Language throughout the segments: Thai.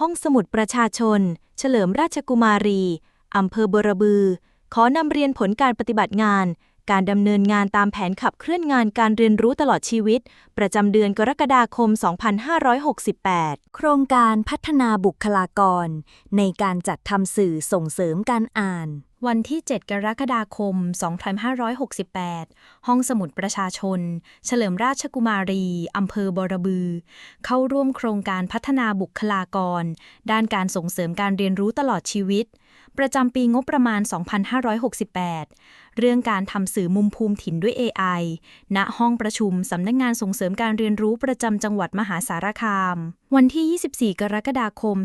ห้องสมุดประชาชน เฉลิมราชกุมารี อำเภอบรบือ ขอนำเรียนผลการปฏิบัติงาน การดำเนินงานตามแผนขับเคลื่อนงานการเรียนรู้ตลอดชีวิต ประจำเดือนกรกฎาคม 2568 โครงการพัฒนาบุคลากร ในการจัดทำสื่อส่งเสริมการอ่าน วันที่ 7 กรกฎาคม 2568 ห้องสมุดประชาชน เฉลิมราชกุมารี อำเภอบรบือ เข้าร่วมโครงการพัฒนาบุคลากร ด้านการส่งเสริมการเรียนรู้ตลอดชีวิต ประจำปีงบประมาณ 2568 เรื่องการทำสื่อมุมภูมิถิ่นด้วย AI ณห้องประชุมสำนักงงานส่งเสริมการเรียนรู้ประจำจังหวัดมหาสารคาม วันที่ 24 กรกฎาคม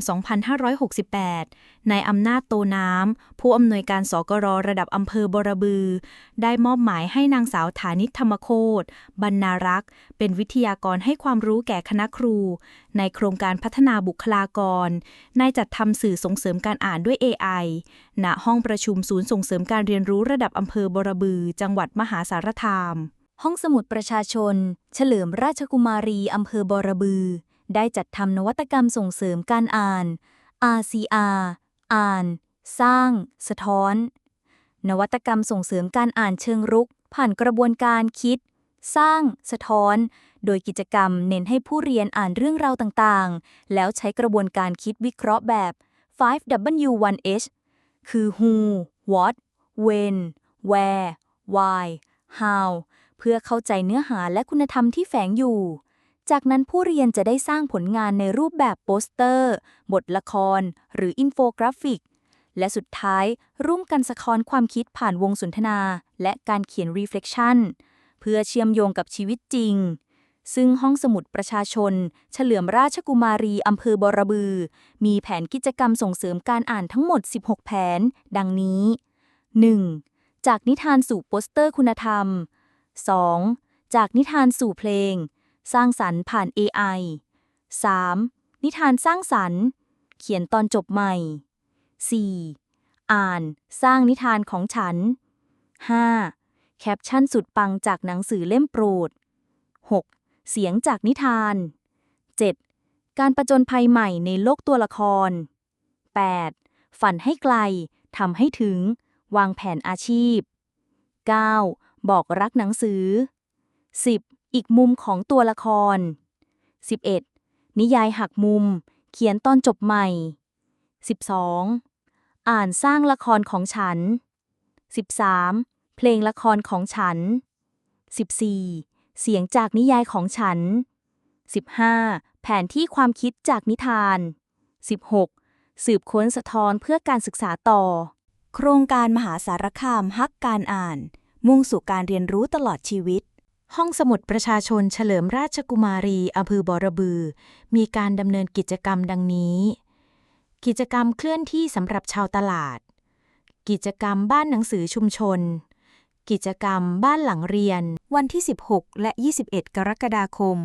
2568 นายอำนาจโตน้ำ ผู้อำนวยการสกรระดับอำเภอบรบือ ได้มอบหมายให้นางสาวฐานิตธรรมโคตบรรณารักษ์ เป็นวิทยากรให้ความรู้แก่คณะครูในโครงการพัฒนาบุคลากร ในจัดทำสื่อส่งเสริมการอ่านด้วย AI ณห้องประชุมศูนย์ส่งเสริมการเรียนรู้ระดับอำเภอบรบือ จังหวัดมหาสารคาม ห้องสมุดประชาชน เฉลิมราชกุมารีอำเภอบรบือ ได้จัดทำนวัตกรรมส่งเสริมการอ่าน RCR อ่าน สร้าง สะท้อน นวัตกรรมส่งเสริมการอ่านเชิงรุก ผ่านกระบวนการคิด สร้าง สะท้อน โดยกิจกรรมเน้นให้ผู้เรียนอ่านเรื่องราวต่างๆ แล้วใช้กระบวนการคิดวิเคราะห์แบบ 5W1H คือ who what when where why how เพื่อเข้าใจเนื้อหาและคุณธรรมที่แฝงอยู่ จากนั้นผู้เรียนจะได้สร้างผลงานในรูปแบบโปสเตอร์ บทละคร หรืออินโฟกราฟิก และสุดท้ายร่วมกันสะท้อนความคิดผ่านวงสนทนา และการเขียน reflection เพื่อเชื่อมโยงกับชีวิตจริง ซึ่งห้องสมุดประชาชน เฉลิมราชกุมารีอำเภอบรบือ มีแผนกิจกรรมส่งเสริมการอ่านทั้งหมด 16 แผน ดังนี้ 1. จากนิทานสู่โปสเตอร์คุณธรรม 2. จากนิทานสู่เพลง สร้างสรรค์ผ่าน AI 3. นิทานสร้างสรรค์ เขียนตอนจบใหม่ 4. อ่านสร้างนิทานของฉัน 5. แคปชั่นสุดปังจากหนังสือเล่มโปรด 6. เสียงจากนิทาน 7. การประจนภัยใหม่ในโลกตัวละคร 8. ฝันให้ไกลทำให้ถึง วางแผนอาชีพ 9. บอกรักหนังสือ 10. อีกมุมของตัวละคร 11. นิยายหักมุม เขียนตอนจบใหม่ 12. อ่านสร้างละครของฉัน 13. เพลงละครของฉัน 14. เสียงจากนิยายของฉัน 15. แผนที่ความคิดจากนิทาน 16. สืบค้นสะท้อนเพื่อการศึกษาต่อ โครงการมหาสารคามฮักการอ่าน มุ่งสู่การเรียนรู้ตลอดชีวิต ห้องสมุดประชาชนเฉลิมราชกุมารีอำเภอบอระบือ มีการดำเนินกิจกรรมดังนี้ กิจกรรมเคลื่อนที่สำหรับชาวตลาด กิจกรรมบ้านหนังสือชุมชน กิจกรรมบ้านหลังเรียน วันที่ 16 และ 21 กรกฎาคม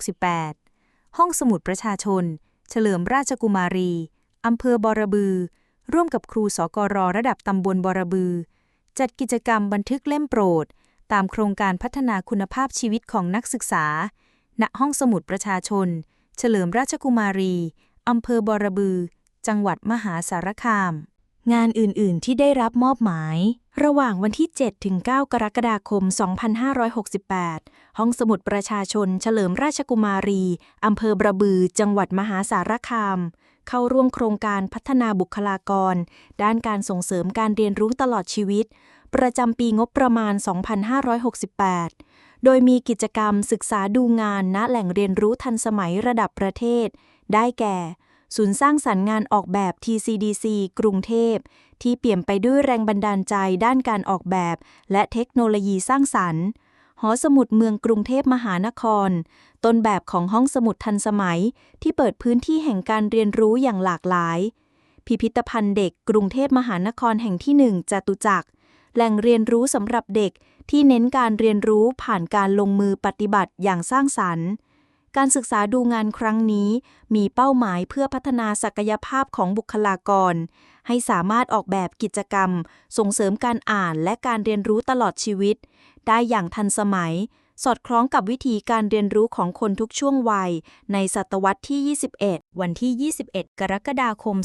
2568 ห้องสมุดประชาชน เฉลิมราชกุมารี อำเภอบรบือ ร่วมกับครูสกรระดับตำบลบรบือ จัดกิจกรรมบันทึกเล่มโปรด ตามโครงการพัฒนาคุณภาพชีวิตของนักศึกษา ณ ห้องสมุดประชาชน เฉลิมราชกุมารี อำเภอบรบือ จังหวัดมหาสารคาม งานอื่น ๆ ที่ได้รับมอบหมาย ระหว่างวันที่ 7 ถึง 9 กรกฎาคม 2568 ห้องสมุดประชาชนเฉลิมราชกุมารี อำเภอบระบือ จังหวัดมหาสารคาม เข้าร่วมโครงการพัฒนาบุคลากร ด้านการส่งเสริมการเรียนรู้ตลอดชีวิต ประจำปีงบประมาณ 2568 โดยมีกิจกรรมศึกษาดูงานณแหล่งเรียนรู้ทันสมัยระดับประเทศ ได้แก่ศูนย์สร้างสรรค์งานออกแบบ TCDC กรุงเทพ ที่เปี่ยมไปด้วยแรงบันดาลใจด้านการออกแบบ และเทคโนโลยีสร้างสรรค์หอสมุดเมืองกรุงเทพมหานคร ต้นแบบของห้องสมุดทันสมัย ที่เปิดพื้นที่แห่งการเรียนรู้อย่างหลากหลาย พิพิธภัณฑ์เด็กกรุงเทพมหานครแห่งที่หนึ่งจตุจักร แหล่งเรียนรู้สำหรับเด็กที่เน้นการเรียนรู้ผ่านการลงมือปฏิบัติอย่างสร้างสรรค์ การศึกษาดูงานครั้งนี้ มีเป้าหมายเพื่อพัฒนาศักยภาพของบุคลากร ให้สามารถออกแบบกิจกรรม ส่งเสริมการอ่านและการเรียนรู้ตลอดชีวิต ได้อย่างทันสมัย สอดคล้องกับวิธีการเรียนรู้ของคนทุกช่วงวัย ในศตวรรษที่ 21 วันที่ 21 กรกฎาคม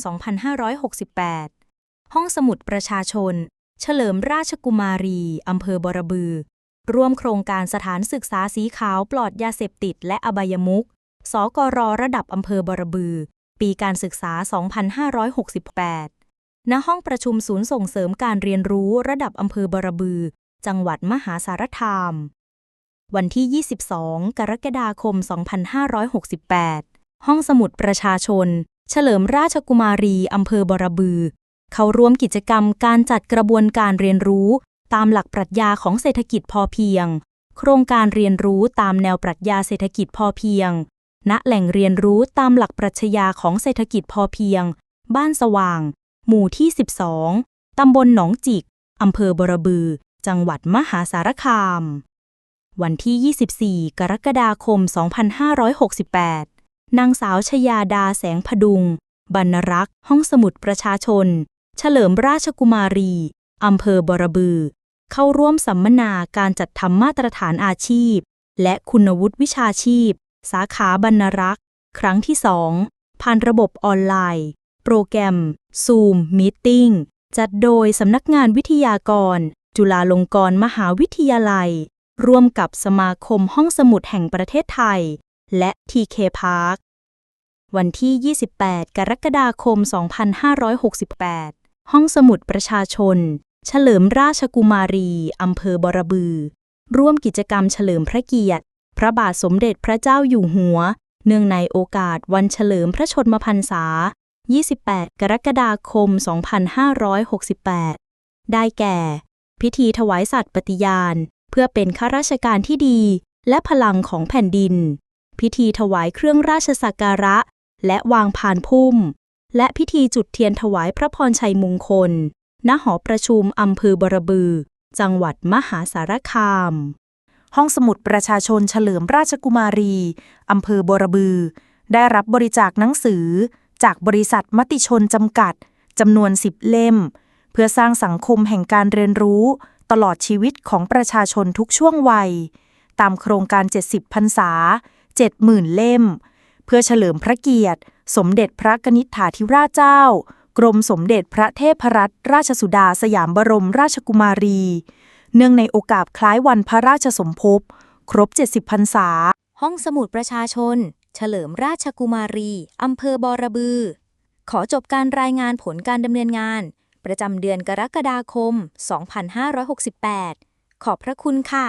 2568 ห้องสมุดประชาชน เฉลิมราชกุมารีอำเภอบรบือ ร่วมโครงการสถานศึกษาสีขาวปลอดยาเสพติดและอบายมุขสกรระดับอำเภอบรบือ ปีการศึกษา 2568 ณ ห้องประชุมศูนย์ส่งเสริมการเรียนรู้ระดับอำเภอบรบือ จังหวัดมหาสารคาม วันที่ 22 กรกฎาคม 2568 ห้องสมุดประชาชน เฉลิมราชกุมารีอำเภอบรบือ เข้าร่วมกิจกรรมการจัดกระบวนการเรียนรู้ ตามหลักปรัชญาของเศรษฐกิจพอเพียง โครงการเรียนรู้ตามแนวปรัชญาเศรษฐกิจพอเพียง ณแหล่งเรียนรู้ตามหลักปรัชญาของเศรษฐกิจพอเพียง บ้านสว่าง หมู่ที่ 12 ตำบลหนองจิก อำเภอบรบือ จังหวัดมหาสารคาม วันที่ 24 กรกฎาคม 2568 นางสาวชยาดาแสงพดุง บรรณรักษ์ ห้องสมุดประชาชน เฉลิมราชกุมารี อำเภอบรบือ เข้าร่วมสัมมนาการจัดทำมาตรฐานอาชีพ และคุณวุฒิวิชาชีพ สาขาบรรณรักษ์ ครั้งที่ 2 ผ่านระบบออนไลน์ โปรแกรม Zoom Meeting จัดโดยสำนักงานวิทยากร จุฬาลงกรณ์มหาวิทยาลัย ร่วมกับสมาคมห้องสมุดแห่งประเทศไทย และ TK Park วันที่ 28 กรกฎาคม 2568 ห้องสมุดประชาชน เฉลิมราชกุมารี อำเภอบรบือ ร่วมกิจกรรมเฉลิมพระเกียรติ พระบาทสมเด็จพระเจ้าอยู่หัว เนื่องในโอกาสวันเฉลิมพระชนมพรรษา 28 กรกฎาคม 2568 ได้แก่ พิธีถวายสัตย์ปฏิญาณ เพื่อเป็นข้าราชการที่ดี และพลังของแผ่นดิน พิธีถวายเครื่องราชสักการะ และวางพานพุ่ม และพิธีจุดเทียนถวายพระพรชัยมงคล ณหอประชุมอำเภอบรบือ จังหวัดมหาสารคาม ห้องสมุดประชาชนเฉลิมราชกุมารีอำเภอบรบือ ได้รับบริจาคหนังสือ จากบริษัทมติชนจำกัดจำนวน10เล่ม เพื่อสร้างสังคมแห่งการเรียนรู้ ตลอดชีวิตของประชาชนทุกช่วงวัย ตามโครงการ 70พรรษา 70,000 เล่ม เพื่อเฉลิมพระเกียรติ สมเด็จพระกนิษฐาธิราชเจ้า กรมสมเด็จพระเทพรัตนราชสุดาสยามบรมราชกุมารี เนื่องในโอกาสคล้ายวันพระราชสมภพ ครบ 70พรรษา ห้องสมุดประชาชน เฉลิมราชกุมารี อำเภอบรบือ ขอจบการรายงานผลการดำเนินงาน ประจำเดือนกรกฎาคม 2568 ขอบพระคุณค่ะ